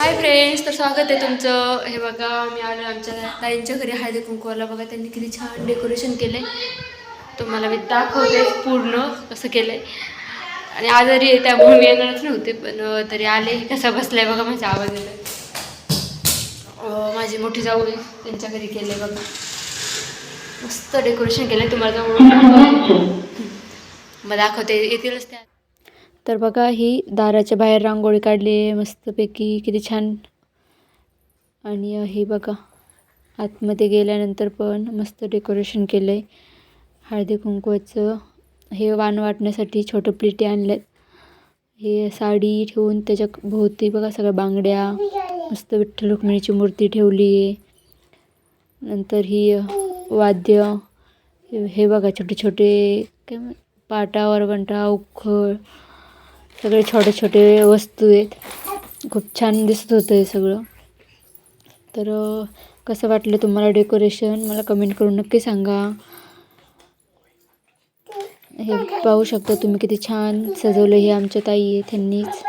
Hi friends तर स्वागत आहे तुमचं. हे बघा मी आलो आमच्या ताईंच्या घरी. हळदी कुंकवाला बघा त्यांनी किती छान डेकोरेशन केलं आहे तुम्हाला मी दाखवते पूर्ण कसं आहे आणि आजारी आहे त्यामुळे मी येणारच नव्हते पण तरी आले. कसा बसलाय बघा माझा आवाज येतोय माझी मोठी जाऊ आहे त्यांच्या घरी केलंय बघा. मस्त डेकोरेशन केलं आहे तुम्हाला जाऊ मग दाखवते. येतीलच त्या तर बघा ही दाराच्या बाहेर रांगोळी काढली आहे मस्तपैकी किती छान. आणि हे बघा आतमध्ये गेल्यानंतर पण मस्त डेकोरेशन केलं आहे हळदी कुंकवाचं हे वाण वाटण्यासाठी छोटं प्लेटी आणल्यात. हे साडी ठेवून त्याच्या भोवती बघा सगळ्या बांगड्या मस्त विठ्ठल रुक्मिणीची मूर्ती ठेवली आहे. नंतर ही वाद्य हे- बघा छोटे छोटे काय पाटा वरवंटा उखळ सगळे छोटे छोटे वस्तू आहेत. खूप छान दिसत होतं हे सगळं. तर कसं वाटलं तुम्हाला डेकोरेशन मला कमेंट करून नक्की सांगा. हे पाहू शकता तुम्ही किती छान सजवलं हे आमच्या ताई आहे त्यांनीच